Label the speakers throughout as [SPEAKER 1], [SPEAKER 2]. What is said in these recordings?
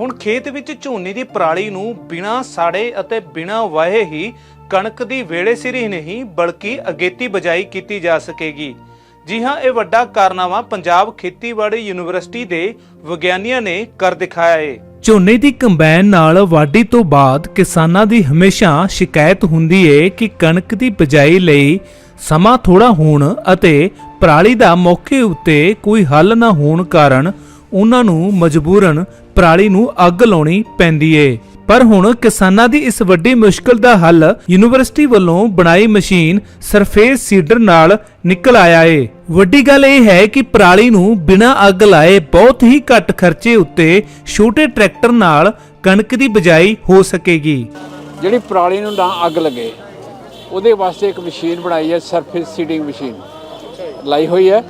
[SPEAKER 1] ਹੁਣ ਖੇਤ ਵਿੱਚ ਝੋਨੇ ਦੀ ਪਰਾਲੀ ਨੂੰ ਬਿਨਾਂ ਸਾੜੇ ਅਤੇ ਬਿਨਾਂ ਵਾਹੇ ਹੀ ਕਣਕ ਦੀ ਵੇਲੇ ਸਿਰ ਹੀ ਨਹੀਂ, ਬਲਕਿ ਅਗੇਤੀ ਬਜਾਈ ਕੀਤੀ ਜਾ ਸਕੇਗੀ। ਜੀ ਹਾਂ, ਇਹ ਵੱਡਾ ਕਾਰਨਾਮਾ ਪੰਜਾਬ ਖੇਤੀਬਾੜੀ ਯੂਨੀਵਰਸਿਟੀ ਦੇ ਵਿਗਿਆਨੀਆਂ ਨੇ ਕਰ ਦਿਖਾਇਆ ਹੈ ਝੋਨੇ ਦੀ ਕੰਬਾਈਨ ਨਾਲ ਵਾਢੀ ਤੋਂ ਬਾਅਦ ਕਿਸਾਨਾਂ ਦੀ ਹਮੇਸ਼ਾ ਸ਼ਿਕਾਇਤ ਹੁੰਦੀ ਏ ਕਿ ਕਣਕ ਦੀ ਬਜਾਈ ਲਈ ਸਮਾਂ ਥੋੜਾ ਹੋਣ ਅਤੇ ਪਰਾਲੀ ਦਾ ਮੌਕੇ ਉੱਤੇ ਕੋਈ ਹੱਲ ਨਾ ਹੋਣ ਕਾਰਨ ਉਹਨਾਂ ਨੂੰ ਮਜਬੂਰਨ ਪਰਾਲੀ ਨੂੰ ਅੱਗ ਲਾਉਣੀ ਪੈਂਦੀ ਏ। ਪਰ ਹੁਣ ਕਿਸਾਨਾਂ ਦੀ ਇਸ ਵੱਡੀ ਮੁਸ਼ਕਲ ਦਾ ਹੱਲ ਯੂਨੀਵਰਸਿਟੀ ਵੱਲੋਂ ਬਣਾਈ ਮਸ਼ੀਨ ਸਰਫੇਸ ਸੀਡਰ ਨਾਲ ਨਿਕਲ ਆਇਆ ਏ। ਵੱਡੀ ਗੱਲ ਇਹ ਹੈ ਕਿ ਪਰਾਲੀ ਨੂੰ ਬਿਨਾਂ ਅੱਗ ਲਾਏ ਬਹੁਤ ਹੀ ਘੱਟ ਖਰਚੇ ਉੱਤੇ ਛੋਟੇ ਟਰੈਕਟਰ ਨਾਲ ਕਣਕ ਦੀ ਬਜਾਈ ਹੋ ਸਕੇਗੀ।
[SPEAKER 2] ਜਿਹੜੀ ਪਰਾਲੀ ਨੂੰ ਨਾ ਅੱਗ ਲੱਗੇ, ਉਹਦੇ ਵਾਸਤੇ ਇੱਕ ਮਸ਼ੀਨ ਬਣਾਈ ਹੈ, ਸਰਫੇਸ ਸੀਡਿੰਗ ਮਸ਼ੀਨ। ਲਾਈ ਹੋਈ ਹੈ।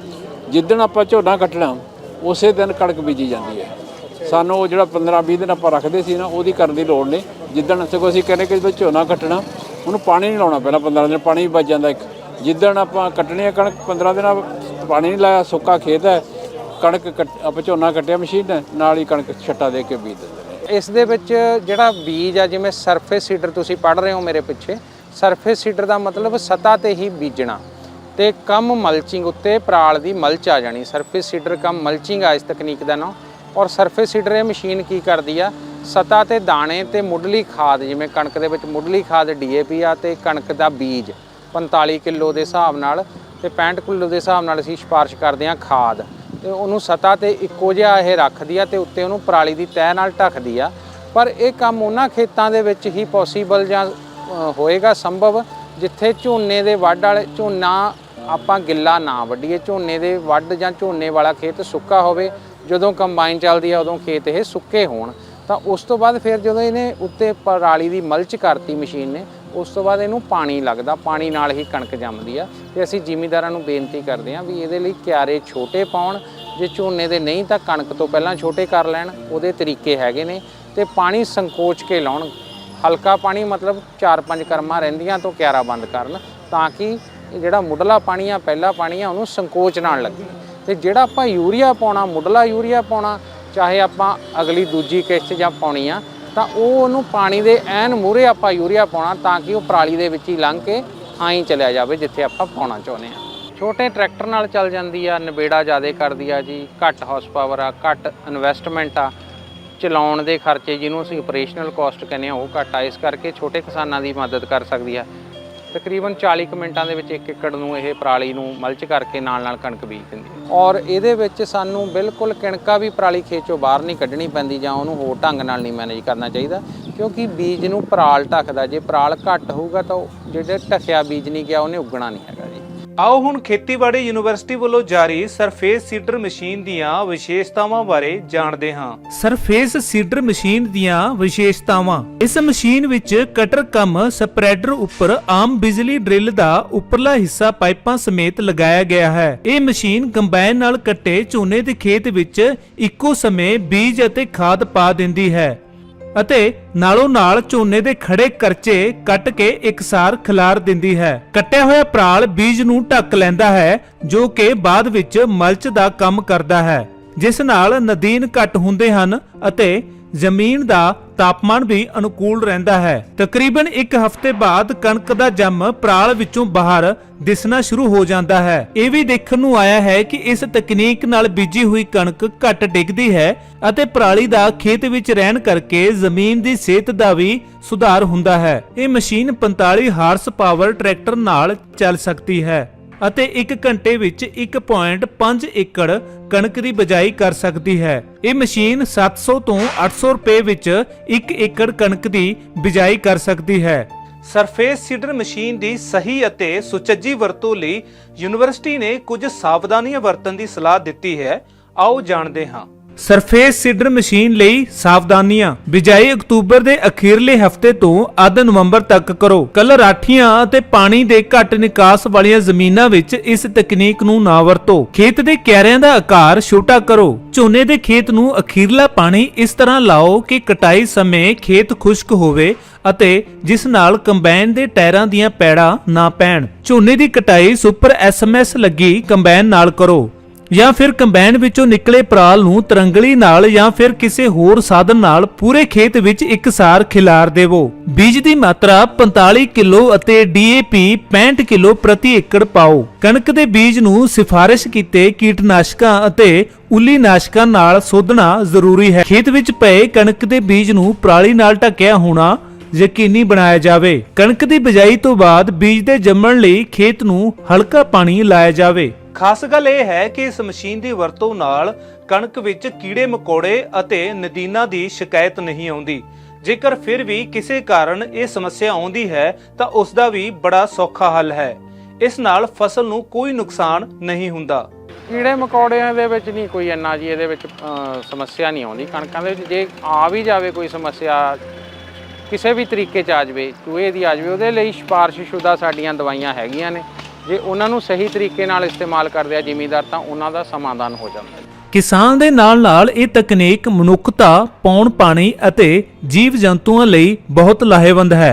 [SPEAKER 2] ਜਿੱਦਣ ਆਪਾਂ ਝੋਨਾ ਕੱਟਣਾ ਉਸੇ ਦਿਨ ਕਣਕ ਬੀਜੀ ਜਾਂਦੀ ਹੈ। ਸਾਨੂੰ ਉਹ ਜਿਹੜਾ 15 20 ਦਿਨ ਆਪਾਂ ਰੱਖਦੇ ਸੀ ਨਾ, ਉਹਦੀ ਕਰਨ ਦੀ ਲੋੜ ਨਹੀਂ। ਜਿੱਦਣ ਸਗੋਂ ਅਸੀਂ ਕਹਿੰਦੇ ਕਿ ਜਦੋਂ ਝੋਨਾ ਕੱਟਣਾ, ਉਹਨੂੰ ਪਾਣੀ ਨਹੀਂ ਲਾਉਣਾ ਪਹਿਲਾਂ 15 ਦਿਨ, ਪਾਣੀ ਵੀ ਬਚ ਜਾਂਦਾ ਇੱਕ। ਜਿੱਦਣ ਆਪਾਂ ਕੱਟਣੀ ਹੈ ਕਣਕ 15 ਦਿਨਾਂ ਪਾਣੀ ਨਹੀਂ ਲਾਇਆ, ਸੁੱਕਾ ਖੇਤ ਹੈ, ਕਣਕ ਕੱਟ- ਆਪਾਂ ਝੋਨਾ ਕੱਟਿਆ ਮਸ਼ੀਨ ਨਾਲ ਹੀ ਕਣਕ ਛੱਟਾ ਦੇ ਕੇ ਬੀਜ ਦਿੰਦੇ ਨੇ।
[SPEAKER 3] ਇਸ ਦੇ ਵਿੱਚ ਜਿਹੜਾ ਬੀਜ ਆ, ਜਿਵੇਂ ਸਰਫੇਸ ਸੀਡਰ ਤੁਸੀਂ ਪੜ ਰਹੇ ਹੋ ਮੇਰੇ ਪਿੱਛੇ ਸਰਫੇਸ ਸੀਡਰ ਦਾ ਮਤਲਬ ਸਤ੍ਹਾ ਤੇ ਹੀ ਬੀਜਣਾ। ਤੇ ਕਮ ਮਲਚਿੰਗ ਉੱਤੇ ਪਰਾਲ ਦੀ ਮਲਚ ਆ ਜਾਣੀ। ਸਰਫੇਸ ਸੀਡਰ ਕਮ ਮਲਚਿੰਗ ਆ ਇਸ ਤਕਨੀਕ ਦਾ ਨਾਮ। ਔਰ ਸਰਫੇਸ ਸੀਡਰ ਇਹ ਮਸ਼ੀਨ ਕੀ ਕਰਦੀ ਆ? ਸਤ੍ਹਾ ਤੇ ਦਾਣੇ ਤੇ ਮੁੱਢਲੀ ਖਾਦ, ਜਿਵੇਂ ਕਣਕ ਦੇ ਵਿੱਚ ਮੁੱਢਲੀ ਖਾਦ ਡੀਏਪੀ ਆ ਤੇ ਕਣਕ ਦਾ ਬੀਜ 45 ਕਿਲੋ ਦੇ ਹਿਸਾਬ ਨਾਲ ਤੇ 65 ਕਿਲੋ ਦੇ ਹਿਸਾਬ ਨਾਲ ਅਸੀਂ ਸਿਫਾਰਿਸ਼ ਕਰਦੇ ਹਾਂ ਖਾਦ। ਤੇ ਉਹਨੂੰ ਸਤ੍ਹਾ ਤੇ ਇੱਕੋ ਜਿਹਾ ਇਹ ਰੱਖਦੀ ਆ ਤੇ ਉੱਤੇ ਉਹਨੂੰ ਪਰਾਲੀ ਦੀ ਤਹਿ ਨਾਲ ਢੱਕਦੀ ਆ। ਪਰ ਇਹ ਕੰਮ ਉਹਨਾਂ ਖੇਤਾਂ ਦੇ ਵਿੱਚ ਹੀ ਪੋਸੀਬਲ ਜਾਂ ਹੋਏਗਾ, ਸੰਭਵ ਜਿੱਥੇ ਝੋਨੇ ਦੇ ਵੱਢ ਵਾਲੇ ਝੋਨਾ ਆਪਾਂ ਗਿੱਲਾ ਨਾ ਵੱਢੀਏ, ਝੋਨੇ ਦੇ ਵੱਢ ਜਾਂ ਝੋਨੇ ਵਾਲਾ ਖੇਤ ਸੁੱਕਾ ਹੋਵੇ, ਜਦੋਂ ਕੰਬਾਈਨ ਚੱਲਦੀ ਆ ਉਦੋਂ ਖੇਤ ਇਹ ਸੁੱਕੇ ਹੋਣ। ਤਾਂ ਉਸ ਤੋਂ ਬਾਅਦ ਫਿਰ ਜਦੋਂ ਇਹਨੇ ਉੱਤੇ ਪਰਾਲੀ ਦੀ ਮਲਚ ਕਰਤੀ ਮਸ਼ੀਨ ਨੇ, ਉਸ ਤੋਂ ਬਾਅਦ ਇਹਨੂੰ ਪਾਣੀ ਲੱਗਦਾ, ਪਾਣੀ ਨਾਲ ਹੀ ਕਣਕ ਜੰਮਦੀ ਆ। ਤੇ ਅਸੀਂ ਜ਼ਿਮੀਂਦਾਰਾਂ ਨੂੰ ਬੇਨਤੀ ਕਰਦੇ ਹਾਂ ਵੀ ਇਹਦੇ ਲਈ ਕਿਆਰੇ ਛੋਟੇ ਪਾਉਣ, ਜੇ ਝੋਨੇ ਦੇ ਨਹੀਂ ਤਾਂ ਕਣਕ ਤੋਂ ਪਹਿਲਾਂ ਛੋਟੇ ਕਰ ਲੈਣ, ਉਹਦੇ ਤਰੀਕੇ ਹੈਗੇ ਨੇ। ਤੇ ਪਾਣੀ ਸੰਕੋਚ ਕੇ ਲਾਉਣ ਹਲਕਾ ਪਾਣੀ ਮਤਲਬ 4-5 ਕਰਮਾਂ ਰਹਿੰਦੀਆਂ ਤੋਂ ਕਿਆਰਾ ਬੰਦ ਕਰਨ ਤਾਂ ਕਿ ਜਿਹੜਾ ਮੁੱਢਲਾ ਪਾਣੀ ਆ, ਪਹਿਲਾ ਪਾਣੀ ਆ, ਉਹਨੂੰ ਸੰਕੋਚ ਨਾਲ ਲੱਗੇ। ਤੇ ਜਿਹੜਾ ਆਪਾਂ ਯੂਰੀਆ ਪਾਉਣਾ, ਮੁੱਢਲਾ ਯੂਰੀਆ ਪਾਉਣਾ, ਚਾਹੇ ਆਪਾਂ ਅਗਲੀ ਦੂਜੀ ਕਿਸ਼ਤ ਜਾਂ ਪਾਉਣੀ ਆ, ਤਾਂ ਉਹ ਉਹਨੂੰ ਪਾਣੀ ਦੇ ਐਨ ਮੂਹਰੇ ਆਪਾਂ ਯੂਰੀਆ ਪਾਉਣਾ ਤਾਂ ਕਿ ਉਹ ਪਰਾਲੀ ਦੇ ਵਿੱਚ ਹੀ ਲੰਘ ਕੇ ਆਈ ਚਲਿਆ ਜਾਵੇ ਜਿੱਥੇ ਆਪਾਂ ਪਾਉਣਾ ਚਾਹੁੰਦੇ ਆ। ਛੋਟੇ ਟਰੈਕਟਰ ਨਾਲ ਚੱਲ ਜਾਂਦੀ ਆ ਨਵੇੜਾ ਜ਼ਿਆਦਾ ਕਰਦੀ ਆ ਜੀ, ਘੱਟ ਹਾਰਸ ਪਾਵਰ ਆ, ਘੱਟ ਇਨਵੈਸਟਮੈਂਟ ਆ। ਚਲਾਉਣ ਦੇ ਖਰਚੇ ਜਿਹਨੂੰ ਅਸੀਂ ਆਪਰੇਸ਼ਨਲ ਕਾਸਟ ਕਹਿੰਦੇ ਆ ਉਹ ਘੱਟ ਆ। ਇਸ ਕਰਕੇ ਛੋਟੇ ਕਿਸਾਨਾਂ ਦੀ ਮਦਦ ਕਰ ਸਕਦੀ ਆ। ਤਕਰੀਬਨ 40 ਕੁ ਮਿੰਟਾਂ ਦੇ ਵਿੱਚ ਇੱਕ ਏਕੜ ਨੂੰ ਇਹ ਪਰਾਲੀ ਨੂੰ ਮਲਚ ਕਰਕੇ ਨਾਲ ਨਾਲ ਕਣਕ ਬੀਜ ਦਿੰਦੀ ਔਰ ਇਹਦੇ ਵਿੱਚ ਸਾਨੂੰ ਬਿਲਕੁਲ ਕਿਣਕਾ ਵੀ ਪਰਾਲੀ ਖੇਚੋਂ ਬਾਹਰ ਨਹੀਂ ਕੱਢਣੀ ਪੈਂਦੀ ਜਾਂ ਉਹਨੂੰ ਹੋਰ ਢੰਗ ਨਾਲ ਨਹੀਂ ਮੈਨੇਜ ਕਰਨਾ ਚਾਹੀਦਾ, ਕਿਉਂਕਿ ਬੀਜ ਨੂੰ ਪਰਾਲ ਢੱਕਦਾ। ਜੇ ਪਰਾਲ ਘੱਟ ਹੋਊਗਾ ਤਾਂ ਉਹ ਜਿਹੜੇ ਢੱਕਿਆ ਬੀਜ ਨਹੀਂ ਗਿਆ, ਉਹਨੇ ਉੱਗਣਾ ਨਹੀਂ ਹੈਗਾ।
[SPEAKER 1] ਆਓ ਹੁਣ ਖੇਤੀਬਾੜੀ ਯੂਨੀਵਰਸਿਟੀ ਵੱਲੋਂ ਜਾਰੀ ਸਰਫੇਸ ਸੀਡਰ ਮਸ਼ੀਨ ਦੀਆਂ ਵਿਸ਼ੇਸ਼ਤਾਵਾਂ ਬਾਰੇ ਜਾਣਦੇ ਹਾਂ। ਸਰਫੇਸ ਸੀਡਰ ਮਸ਼ੀਨ ਦੀਆਂ ਵਿਸ਼ੇਸ਼ਤਾਵਾਂ। ਇਸ ਮਸ਼ੀਨ ਵਿੱਚ ਕਟਰ ਕਮ ਸਪਰੈਡਰ ਉੱਪਰ ਆਮ ਬਿਜਲੀ ਡਰਿਲ ਦਾ ਉੱਪਰਲਾ ਹਿੱਸਾ ਪਾਈਪਾਂ ਸਮੇਤ ਲਗਾਇਆ ਗਿਆ ਹੈ। ਇਹ ਮਸ਼ੀਨ ਕੰਬਾਈਨ ਨਾਲ ਕੱਟੇ ਝੋਨੇ ਦੇ ਖੇਤ ਵਿੱਚ ਇੱਕੋ ਸਮੇਂ ਬੀਜ ਅਤੇ ਖਾਦ ਪਾ ਦਿੰਦੀ ਹੈ। ਅਤੇ ਨਾਲੋਂ ਨਾਲ ਝੋਨੇ ਦੇ ਖੜੇ ਕਰਚੇ ਕੱਟ ਕੇ ਇਕਸਾਰ ਖਿਲਾਰ ਦਿੰਦੀ ਹੈ। ਕੱਟਿਆ ਹੋਇਆ ਪਰਾਲ ਬੀਜ ਨੂੰ ਢੱਕ ਲੈਂਦਾ ਹੈ, ਜੋ ਕਿ ਬਾਅਦ ਵਿੱਚ ਮਲਚ ਦਾ ਕੰਮ ਕਰਦਾ ਹੈ, ਜਿਸ ਨਾਲ ਨਦੀਨ ਘੱਟ ਹੁੰਦੇ ਹਨ ਅਤੇ ਜ਼ਮੀਨ ਦਾ ਤਾਪਮਾਨ ਵੀ ਅਨੁਕੂਲ ਰਹਿੰਦਾ ਹੈ। ਤਕਰੀਬਨ 1 ਹਫ਼ਤੇ ਬਾਅਦ ਕਣਕ ਦਾ ਜੰਮ ਪਰਾਲ ਵਿੱਚੋਂ ਬਾਹਰ ਦਿਸਣਾ ਸ਼ੁਰੂ ਹੋ ਜਾਂਦਾ ਹੈ। ਇਹ ਵੀ ਦੇਖਣ ਨੂੰ ਆਇਆ ਹੈ ਕਿ ਇਸ ਤਕਨੀਕ ਨਾਲ ਬੀਜੀ ਹੋਈ ਕਣਕ ਘੱਟ ਡਿੱਗਦੀ ਹੈ ਅਤੇ ਪਰਾਲੀ ਦਾ ਖੇਤ ਵਿੱਚ ਰਹਿਣ ਕਰਕੇ ਜ਼ਮੀਨ ਦੀ ਸਿਹਤ ਦਾ ਵੀ ਸੁਧਾਰ ਹੁੰਦਾ ਹੈ। ਇਹ ਮਸ਼ੀਨ 45 ਹਾਰਸ ਪਾਵਰ ਟਰੈਕਟਰ ਨਾਲ ਚੱਲ ਸਕਦੀ ਹੈ। ਅਤੇ 1 ਘੰਟੇ ਵਿੱਚ 1.5 ਏਕੜ ਕਣਕ ਦੀ ਬਜਾਈ ਕਰ ਸਕਦੀ ਹੈ। ਇਹ ਮਸ਼ੀਨ 700 ਤੋਂ 800 ਰੁਪਏ ਵਿੱਚ 1 ਏਕੜ ਕਣਕ ਦੀ ਬਿਜਾਈ ਕਰ ਸਕਦੀ ਹੈ। ਸਰਫੇਸ ਸੀਡਰ ਮਸ਼ੀਨ ਦੀ ਸਹੀ ਅਤੇ ਸੁਚੱਜੀ ਵਰਤੋਂ ਲਈ ਯੂਨੀਵਰਸਿਟੀ ਨੇ ਕੁਝ ਸਾਵਧਾਨੀਆਂ ਵਰਤਣ ਦੀ ਸਲਾਹ ਦਿੱਤੀ ਹੈ। ਆਓ ਜਾਣਦੇ ਹਾਂ। ਸਰਫੇਸ ਸੀਡਰ ਮਸ਼ੀਨ ਲਈ ਸਾਵਧਾਨੀਆਂ। ਬਿਜਾਈ ਅਕਤੂਬਰ ਦੇ ਅਖੀਰਲੇ ਹਫ਼ਤੇ ਤੋਂ ਅੱਧ ਨਵੰਬਰ ਤੱਕ ਕਰੋ। ਕਲਰ ਰਾਠੀਆਂ ਅਤੇ ਪਾਣੀ ਦੇ ਘੱਟ ਨਿਕਾਸ ਵਾਲੀਆਂ ਜ਼ਮੀਨਾਂ ਵਿੱਚ ਇਸ ਤਕਨੀਕ ਨੂੰ ਨਾ ਵਰਤੋ। ਖੇਤ ਦੇ ਕਿਆਰਿਆਂ ਦਾ ਆਕਾਰ ਛੋਟਾ ਕਰੋ। ਝੋਨੇ ਦੇ ਖੇਤ ਨੂੰ ਅਖੀਰਲਾ ਪਾਣੀ ਇਸ ਤਰ੍ਹਾਂ ਲਾਓ ਕਿ ਕਟਾਈ ਸਮੇਂ ਖੇਤ ਖੁਸ਼ਕ ਹੋਵੇ ਅਤੇ ਜਿਸ ਨਾਲ ਕੰਬਾਈਨ ਦੇ ਟਾਇਰਾਂ ਦੀਆਂ ਪੈੜਾਂ ਨਾ ਪੈਣ। ਝੋਨੇ ਦੀ ਕਟਾਈ ਸੁਪਰ ਐਸਐਮਐਸ ਲੱਗੀ ਕੰਬਾਈਨ ਨਾਲ ਕਰੋ। ਜਾਂ ਫਿਰ ਕੰਬਾਈਨ ਵਿੱਚੋਂ ਨਿਕਲੇ ਪਰਾਲ ਨੂੰ ਤਰੰਗਲੀ ਨਾਲ ਜਾਂ ਫਿਰ ਕਿਸੇ ਹੋਰ ਸਾਧਨ ਨਾਲ ਪੂਰੇ ਖੇਤ ਵਿੱਚ ਇੱਕਸਾਰ ਖਿਲਾਰ ਦੇਵੋ। ਬੀਜ ਦੀ ਮਾਤਰਾ 45 ਕਿਲੋ ਅਤੇ DAP 65 ਕਿਲੋ ਪ੍ਰਤੀ ਏਕੜ ਪਾਓ। ਕਣਕ ਦੇ ਬੀਜ ਨੂੰ ਸਿਫਾਰਿਸ਼ ਕੀਤੇ ਕੀਟਨਾਸ਼ਕਾਂ ਅਤੇ ਉੱਲੀ ਨਾਸ਼ਕਾਂ ਨਾਲ ਸੋਧਣਾ ਜ਼ਰੂਰੀ ਹੈ। ਖੇਤ ਵਿੱਚ ਪਏ ਕਣਕ ਦੇ ਬੀਜ ਨੂੰ ਪਰਾਲੀ ਨਾਲ ਢੱਕਿਆ ਹੋਣਾ ਯਕੀਨੀ ਬਣਾਇਆ ਜਾਵੇ। ਕਣਕ ਦੀ ਬਿਜਾਈ ਤੋਂ ਬਾਅਦ ਬੀਜ ਦੇ ਜੰਮਣ ਲਈ ਖੇਤ ਨੂੰ ਹਲਕਾ ਪਾਣੀ ਲਾਇਆ ਜਾਵੇ। ਖਾਸ ਗੱਲ ਇਹ ਹੈ ਕਿ ਇਸ ਮਸ਼ੀਨ ਦੀ ਵਰਤੋਂ ਨਾਲ ਕਣਕ ਵਿੱਚ ਕੀੜੇ ਮਕੌੜੇ ਅਤੇ ਨਦੀਨਾਂ ਦੀ ਸ਼ਿਕਾਇਤ ਨਹੀਂ ਆਉਂਦੀ। ਜੇਕਰ ਫਿਰ ਵੀ ਕਿਸੇ ਕਾਰਨ ਇਹ ਸਮੱਸਿਆ ਆਉਂਦੀ ਹੈ, ਤਾਂ ਉਸ ਦਾ ਵੀ ਬੜਾ ਸੌਖਾ ਹੱਲ ਹੈ। ਇਸ ਨਾਲ ਫਸਲ ਨੂੰ ਕੋਈ ਨੁਕਸਾਨ ਨਹੀਂ ਹੁੰਦਾ।
[SPEAKER 3] ਕੀੜੇ ਮਕੌੜਿਆਂ ਦੇ ਵਿੱਚ ਨਹੀਂ ਕੋਈ ਇੰਨਾ ਜੀ, ਇਹਦੇ ਵਿੱਚ ਸਮੱਸਿਆ ਨਹੀਂ ਆਉਂਦੀ। ਕਣਕਾਂ ਦੇ ਵਿੱਚ ਜੇ ਆ ਵੀ ਜਾਵੇ ਕੋਈ ਸਮੱਸਿਆ, ਕਿਸੇ ਵੀ ਤਰੀਕੇ ਚ ਆ ਜਾਵੇ, ਚੂਹੇ ਦੀ ਆ ਜਾਵੇ, ਉਹਦੇ ਲਈ ਸਿਫਾਰਿਸ਼ਸ਼ੁਦਾ ਸਾਡੀਆਂ ਦਵਾਈਆਂ ਹੈਗੀਆਂ ਨੇ। ਜੇ ਉਹਨਾਂ ਨੂੰ ਸਹੀ ਤਰੀਕੇ ਨਾਲ ਇਸਤੇਮਾਲ ਕਰਦੇ ਆ ਜ਼ਿਮੀਂਦਾਰ ਤਾਂ ਉਹਨਾਂ ਦਾ ਸਮਾਧਾਨ ਹੋ ਜਾਂਦਾ ਹੈ।
[SPEAKER 1] ਕਿਸਾਨ ਦੇ ਨਾਲ ਨਾਲ ਇਹ ਤਕਨੀਕ ਮਨੁੱਖਤਾ, ਪੌਣ ਪਾਣੀ ਅਤੇ ਜੀਵ ਜੰਤੂਆਂ ਲਈ ਬਹੁਤ ਲਾਹੇਵੰਦ ਹੈ।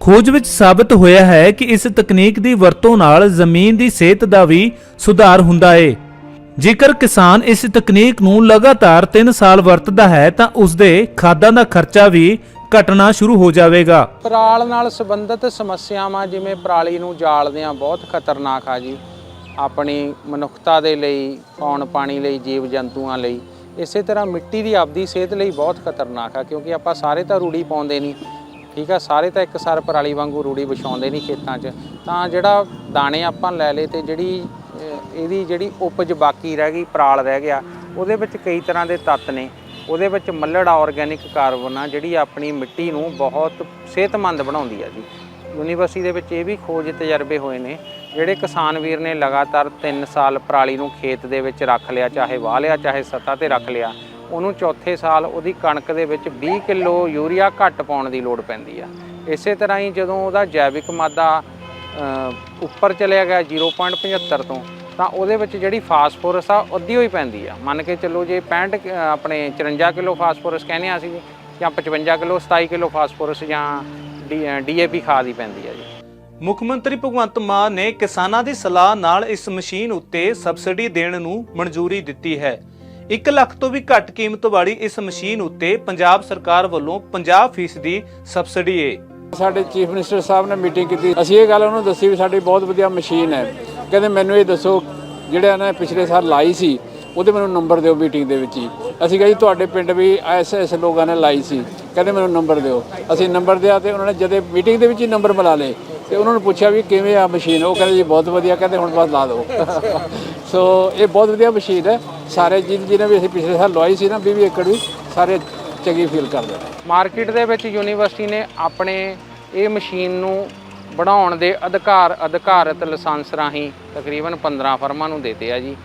[SPEAKER 1] ਖੋਜ ਵਿੱਚ ਸਾਬਤ ਹੋਇਆ ਹੈ ਕਿ ਇਸ ਤਕਨੀਕ ਦੀ ਵਰਤੋਂ ਨਾਲ ਜ਼ਮੀਨ ਦੀ ਸਿਹਤ ਦਾ ਵੀ ਸੁਧਾਰ ਹੁੰਦਾ ਹੈ ਜੇਕਰ ਕਿਸਾਨ ਇਸ ਤਕਨੀਕ ਨੂੰ ਲਗਾਤਾਰ 3 ਸਾਲ ਵਰਤਦਾ ਹੈ ਤਾਂ ਉਸ ਦੇ ਖਾਦਾਂ ਦਾ ਖਰਚਾ ਵੀ ਘਟਣਾ ਸ਼ੁਰੂ ਹੋ ਜਾਵੇਗਾ।
[SPEAKER 3] ਪਰਾਲ ਨਾਲ ਸੰਬੰਧਿਤ ਸਮੱਸਿਆਵਾਂ ਜਿਵੇਂ ਪਰਾਲੀ ਨੂੰ ਜਾਲਦੇ ਆ ਬਹੁਤ ਖਤਰਨਾਕ ਆ ਜੀ। ਆਪਣੀ ਮਨੁੱਖਤਾ ਦੇ ਲਈ ਪੌਣ ਪਾਣੀ ਲਈ, ਜੀਵ ਜੰਤੂਆਂ ਲਈ, ਇਸੇ ਤਰ੍ਹਾਂ ਮਿੱਟੀ ਦੀ ਆਪਦੀ ਸਿਹਤ ਲਈ ਬਹੁਤ ਖਤਰਨਾਕ ਆ, ਕਿਉਂਕਿ ਆਪਾਂ ਸਾਰੇ ਤਾਂ ਰੂੜੀ ਪਾਉਂਦੇ ਨਹੀਂ। ਠੀਕ ਆ, ਸਾਰੇ ਤਾਂ ਇੱਕ ਸਰ ਪਰਾਲੀ ਵਾਂਗੂ ਰੂੜੀ ਵਿਛਾਉਂਦੇ ਨਹੀਂ ਖੇਤਾਂ 'ਚ। ਤਾਂ ਜਿਹੜਾ ਦਾਣੇ ਆਪਾਂ ਲੈ ਲਏ ਤੇ ਜਿਹੜੀ ਇਹਦੀ ਜਿਹੜੀ ਉਪਜ ਬਾਕੀ ਰਹਿ ਗਈ, ਪਰਾਲ ਰਹਿ ਗਿਆ, ਉਹਦੇ ਵਿੱਚ ਕਈ ਤਰ੍ਹਾਂ ਦੇ ਤੱਤ ਨੇ। ਉਹਦੇ ਵਿੱਚ ਮੱਲੜ ਆਰਗੈਨਿਕ ਕਾਰਬਨ ਆ, ਜਿਹੜੀ ਆਪਣੀ ਮਿੱਟੀ ਨੂੰ ਬਹੁਤ ਸਿਹਤਮੰਦ ਬਣਾਉਂਦੀ ਆ ਜੀ। ਯੂਨੀਵਰਸਿਟੀ ਦੇ ਵਿੱਚ ਇਹ ਵੀ ਖੋਜ ਤਜਰਬੇ ਹੋਏ ਨੇ, ਜਿਹੜੇ ਕਿਸਾਨ ਵੀਰ ਨੇ ਲਗਾਤਾਰ 3 ਸਾਲ ਪਰਾਲੀ ਨੂੰ ਖੇਤ ਦੇ ਵਿੱਚ ਰੱਖ ਲਿਆ, ਚਾਹੇ ਵਾਹ ਲਿਆ, ਚਾਹੇ ਸੱਤਾ ਤੇ ਰੱਖ ਲਿਆ, ਉਹਨੂੰ ਚੌਥੇ ਸਾਲ ਉਹਦੀ ਕਣਕ ਦੇ ਵਿੱਚ 20 ਕਿਲੋ ਯੂਰੀਆ ਘੱਟ ਪਾਉਣ ਦੀ ਲੋੜ ਪੈਂਦੀ ਆ। ਇਸੇ ਤਰ੍ਹਾਂ ਹੀ ਜਦੋਂ ਉਹਦਾ ਜੈਵਿਕ ਮਾਦਾ ਉੱਪਰ ਚਲਿਆ ਗਿਆ 0.75 ਤੋਂ ਤਾਂ ਉਹਦੇ ਵਿੱਚ ਜਿਹੜੀ ਫਾਸਫੋਰਸ ਆ ਅੱਧੀ ਹੋਈ ਪੈਂਦੀ ਆ। ਮੰਨ ਕੇ ਚੱਲੋ ਜੇ 65 ਕਿ- ਅ, ਆਪਣੇ 54 ਕਿਲੋ ਫਾਸਫੋਰਸ ਕਹਿੰਦੇ ਆ ਅਸੀਂ ਜਾਂ 55 ਕਿਲੋ 27 ਕਿਲੋ ਫਾਸਫੋਰਸ ਜਾਂ ਡੀਏਪੀ ਖਾਦ ਹੀ ਪੈਂਦੀ ਆ ਜੀ।
[SPEAKER 1] ਮੁੱਖ ਮੰਤਰੀ ਭਗਵੰਤ ਮਾਨ ਨੇ ਕਿਸਾਨਾਂ ਦੀ ਸਲਾਹ ਨਾਲ ਇਸ ਮਸ਼ੀਨ ਉੱਤੇ ਸਬਸਿਡੀ ਦੇਣ ਨੂੰ ਮਨਜ਼ੂਰੀ ਦਿੱਤੀ ਹੈ। 1 ਲੱਖ ਤੋਂ ਵੀ ਘੱਟ ਕੀਮਤ ਵਾਲੀ ਇਸ ਮਸ਼ੀਨ ਉੱਤੇ ਪੰਜਾਬ ਸਰਕਾਰ ਵੱਲੋਂ 50% ਦੀ ਸਬਸਿਡੀ ਹੈ
[SPEAKER 2] ਸਾਡੇ ਚੀਫ ਮਿਨਿਸਟਰ ਸਾਹਿਬ ਨੇ ਮੀਟਿੰਗ ਕੀਤੀ। ਅਸੀਂ ਇਹ ਗੱਲ ਉਹਨੂੰ ਦੱਸੀ ਵੀ ਸਾਡੀ ਬਹੁਤ ਵਧੀਆ ਮਸ਼ੀਨ ਹੈ। ਕਹਿੰਦੇ ਮੈਨੂੰ ਇਹ ਦੱਸੋ ਜਿਹੜੇ ਨੇ ਪਿਛਲੇ ਸਾਲ ਲਾਈ ਸੀ, ਉਹਦੇ ਮੈਨੂੰ ਨੰਬਰ ਦਿਓ ਮੀਟਿੰਗ ਦੇ ਵਿੱਚ ਹੀ। ਅਸੀਂ ਕਿਹਾ ਜੀ ਤੁਹਾਡੇ ਪਿੰਡ ਵੀ ਐਸੇ ਐਸੇ ਲੋਕਾਂ ਨੇ ਲਾਈ ਸੀ, ਕਹਿੰਦੇ ਮੈਨੂੰ ਨੰਬਰ ਦਿਓ। ਅਸੀਂ ਨੰਬਰ ਦਿਆ ਤੇ ਉਹਨਾਂ ਨੇ ਜਦੇ ਮੀਟਿੰਗ ਦੇ ਵਿੱਚ ਹੀ ਨੰਬਰ ਮਿਲਾ ਲਏ, ਤੇ ਉਹਨਾਂ ਨੂੰ ਪੁੱਛਿਆ ਵੀ ਕਿਵੇਂ ਆ ਮਸ਼ੀਨ, ਉਹ ਕਹਿੰਦੇ ਜੀ ਬਹੁਤ ਵਧੀਆ, ਕਹਿੰਦੇ ਹੁਣ ਬਸ ਲਾ ਦਿਓ। ਸੋ ਇਹ ਬਹੁਤ ਵਧੀਆ ਮਸ਼ੀਨ ਹੈ। ਸਾਰੇ ਜਿਹਨੇ ਜਿਹਨੇ ਵੀ ਅਸੀਂ ਪਿਛਲੇ ਸਾਲ ਲਵਾਈ ਸੀ ਨਾ 20 ਏਕੜ ਵੀ, ਸਾਰੇ ਚੰਗੀ ਫੀਲ ਕਰਦੇ
[SPEAKER 3] ਮਾਰਕੀਟ ਦੇ ਵਿੱਚ ਯੂਨੀਵਰਸਿਟੀ ਨੇ ਆਪਣੇ ਇਹ ਮਸ਼ੀਨ ਨੂੰ ਬਣਾਉਣ ਦੇ ਅਧਿਕਾਰ ਅਧਿਕਾਰਤ ਲਾਇਸੈਂਸ ਰਾਹੀਂ ਤਕਰੀਬਨ 15 ਫਰਮਾਂ ਨੂੰ ਦਿੱਤੇ ਆ ਜੀ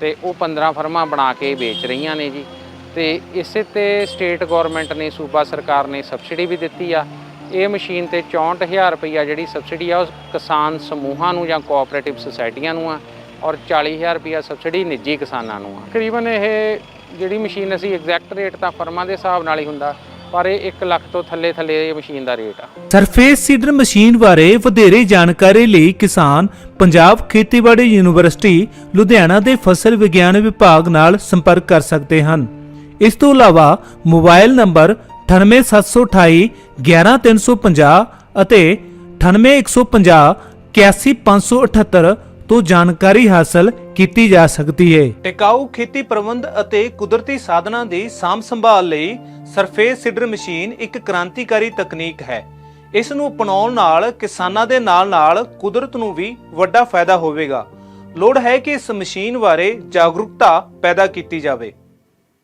[SPEAKER 3] ਤੇ ਉਹ 15 ਫਰਮਾਂ ਬਣਾ ਕੇ ਵੇਚ ਰਹੀਆਂ ਨੇ ਜੀ। ਤੇ ਇਸੇ ਤੇ ਸਟੇਟ ਗਵਰਨਮੈਂਟ ਨੇ, ਸੂਬਾ ਸਰਕਾਰ ਨੇ ਸਬਸਿਡੀ ਵੀ ਦਿੱਤੀ ਆ। ਇਹ ਮਸ਼ੀਨ ਤੇ 64000 ਰੁਪਈਆ ਜਿਹੜੀ ਸਬਸਿਡੀ ਆ, ਉਹ ਕਿਸਾਨ ਸਮੂਹਾਂ ਨੂੰ ਜਾਂ ਕੋਆਪਰੇਟਿਵ ਸੁਸਾਇਟੀਆਂ ਨੂੰ ਆ ਔਰ 40000 ਰੁਪਈਆ ਸਬਸਿਡੀ ਨਿੱਜੀ ਕਿਸਾਨਾਂ ਨੂੰ ਆ। ਤਕਰੀਬਨ ਇਹ ਜਿਹੜੀ ਮਸ਼ੀਨ ਅਸੀਂ ਐਗਜ਼ੈਕਟ ਰੇਟ ਤਾਂ ਫਰਮਾਂ ਦੇ ਹਿਸਾਬ ਨਾਲ ਹੀ ਹੁੰਦਾ ਪਰ ਇਹ 1 ਲੱਖ ਤੋਂ ਥੱਲੇ ਥੱਲੇ ਇਹ ਮਸ਼ੀਨ ਦਾ ਰੇਟ ਆ।
[SPEAKER 1] ਸਰਫੇਸ ਸੀਡਰ ਮਸ਼ੀਨ ਬਾਰੇ ਵਧੇਰੇ ਜਾਣਕਾਰੀ ਲਈ ਕਿਸਾਨ ਪੰਜਾਬ ਖੇਤੀਬਾੜੀ ਯੂਨੀਵਰਸਿਟੀ, ਲੁਧਿਆਣਾ ਦੇ ਫਸਲ ਵਿਗਿਆਨ ਵਿਭਾਗ ਨਾਲ ਸੰਪਰਕ ਕਰ ਸਕਦੇ ਹਨ। ਇਸ ਤੋਂ ਇਲਾਵਾ ਮੋਬਾਈਲ ਨੰਬਰ 98728 11350 ਅਤੇ 98150 81578 ਤੋਂ ਜਾਣਕਾਰੀ ਹਾਸਲ ਕੀਤੀ ਜਾ ਸਕਦੀ ਹੈ। ਟਿਕਾਊ ਖੇਤੀ ਪ੍ਰਬੰਧ ਅਤੇ ਕੁਦਰਤੀ ਸਾਧਨਾਂ ਦੀ ਸਾਂਭ ਸੰਭਾਲ ਲਈ ਸਰਫੇਸ ਸੀਡਰ ਮਸ਼ੀਨ ਇੱਕ ਕ੍ਰਾਂਤੀਕਾਰੀ ਤਕਨੀਕ ਹੈ। ਇਸ ਨੂੰ ਅਪਣਾਉਣ ਨਾਲ ਕਿਸਾਨਾਂ ਦੇ ਨਾਲ-ਨਾਲ ਕੁਦਰਤ ਨੂੰ ਵੀ ਵੱਡਾ ਫਾਇਦਾ ਹੋਵੇਗਾ। ਲੋੜ ਹੈ ਕਿ ਇਸ ਮਸ਼ੀਨ ਬਾਰੇ ਜਾਗਰੂਕਤਾ ਪੈਦਾ ਕੀਤੀ ਜਾਵੇ।